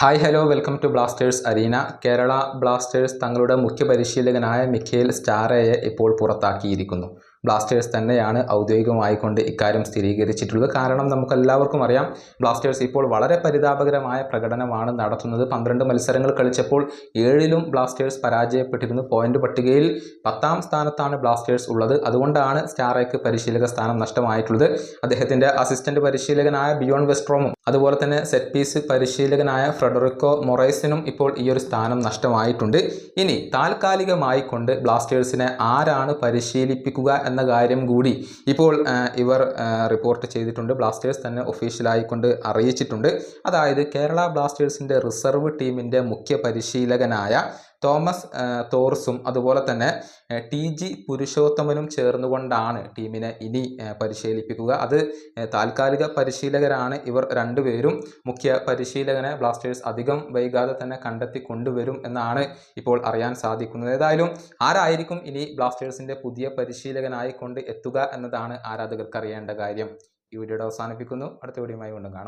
Hi hello welcome to blasters arena. Kerala blasters തങ്ങളുടെ മുഖ്യ പരിശീലകനായ മിഖേൽ സ്റ്റാറയെ ഇപ്പോൾ പുറത്താക്കിയിരിക്കുന്നു. ബ്ലാസ്റ്റേഴ്സ് തന്നെയാണ് ഔദ്യോഗികമായിക്കൊണ്ട് ഇക്കാര്യം സ്ഥിരീകരിച്ചിട്ടുള്ളത്. കാരണം നമുക്കെല്ലാവർക്കും അറിയാം ബ്ലാസ്റ്റേഴ്സ് ഇപ്പോൾ വളരെ പരിതാപകരമായ പ്രകടനമാണ് നടത്തുന്നത്. പന്ത്രണ്ട് മത്സരങ്ങൾ കളിച്ചപ്പോൾ ഏഴിലും ബ്ലാസ്റ്റേഴ്സ് പരാജയപ്പെട്ടിരുന്നു. പോയിന്റ് പട്ടികയിൽ പത്താം സ്ഥാനത്താണ് ബ്ലാസ്റ്റേഴ്സ് ഉള്ളത്. അതുകൊണ്ടാണ് സ്റ്റാറേക്ക് പരിശീലക സ്ഥാനം നഷ്ടമായിട്ടുള്ളത്. അദ്ദേഹത്തിന്റെ അസിസ്റ്റന്റ് പരിശീലകനായ ബിയോൺ വെസ്ട്രോമും അതുപോലെ തന്നെ സെറ്റ് പീസ് പരിശീലകനായ ഫ്രെഡറിക്കോ മൊറൈസിനും ഇപ്പോൾ ഈ ഒരു സ്ഥാനം നഷ്ടമായിട്ടുണ്ട്. ഇനി താൽക്കാലികമായി കൊണ്ട് ബ്ലാസ്റ്റേഴ്സിനെ ആരാണ് പരിശീലിപ്പിക്കുക എന്ന കാര്യം കൂടി ഇപ്പോൾ ഇവർ റിപ്പോർട്ട് ചെയ്തിട്ടുണ്ട്. ബ്ലാസ്റ്റേഴ്സ് തന്നെ ഒഫീഷ്യലായിക്കൊണ്ട് അറിയിച്ചിട്ടുണ്ട്. അതായത് കേരള ബ്ലാസ്റ്റേഴ്സിന്റെ റിസർവ് ടീമിന്റെ മുഖ്യ പരിശീലകനായ തോമസ് തോർസും അതുപോലെ തന്നെ ടി ജി പുരുഷോത്തമനും ചേർന്നുകൊണ്ടാണ് ടീമിനെ ഇനി പരിശീലിപ്പിക്കുക. അത് താൽക്കാലിക പരിശീലകരാണ് ഇവർ രണ്ടുപേരും. മുഖ്യ പരിശീലകനെ ബ്ലാസ്റ്റേഴ്സ് അധികം വൈകാതെ തന്നെ കണ്ടെത്തി കൊണ്ടുവരും എന്നാണ് ഇപ്പോൾ അറിയാൻ സാധിക്കുന്നത്. ഏതായാലും ആരായിരിക്കും ഇനി ബ്ലാസ്റ്റേഴ്സിന്റെ പുതിയ പരിശീലകനായി കൊണ്ട് എത്തുക എന്നതാണ് ആരാധകർക്ക് അറിയേണ്ട കാര്യം. ഈ വീഡിയോയുടെ അവസാനിപ്പിക്കുന്നു. അടുത്ത വീഡിയോയുമായി വീണ്ടും കാണാം.